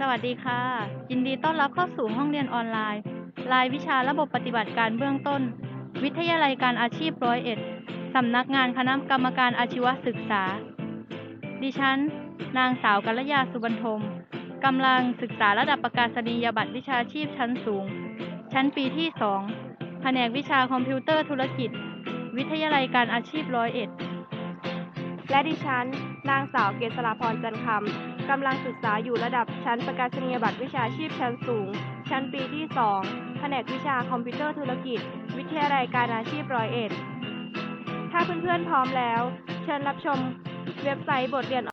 สวัสดีค่ะ ยินดีต้อนรับเข้าสู่ห้องเรียนออนไลน์ รายวิชาระบบปฏิบัติการเบื้องต้น วิทยาลัยการอาชีพร้อยเอ็ดสำนักงานคณะกรรมการอาชีวศึกษา ดิฉัน นางสาวกัลยาสุบรรทมกำลังศึกษาระดับประกาศนียบัตรวิชาชีพชั้นสูง ชั้นปีที่ 2 แผนกวิชาคอมพิวเตอร์ธุรกิจ วิทยาลัยการอาชีพร้อยเอ็ด และดิฉัน นางสาวเกษราพรจันคำกำลังศึกษาอยู่ระดับชั้นประกาศนียบัตรวิชาชีพชั้นสูง ชั้นปีที่ 2 แผนกวิชาคอมพิวเตอร์ธุรกิจ วิทยาลัยการอาชีพร้อยเอ็ด ถ้าเพื่อนๆพร้อมแล้ว เชิญรับชมเว็บไซต์บทเรียน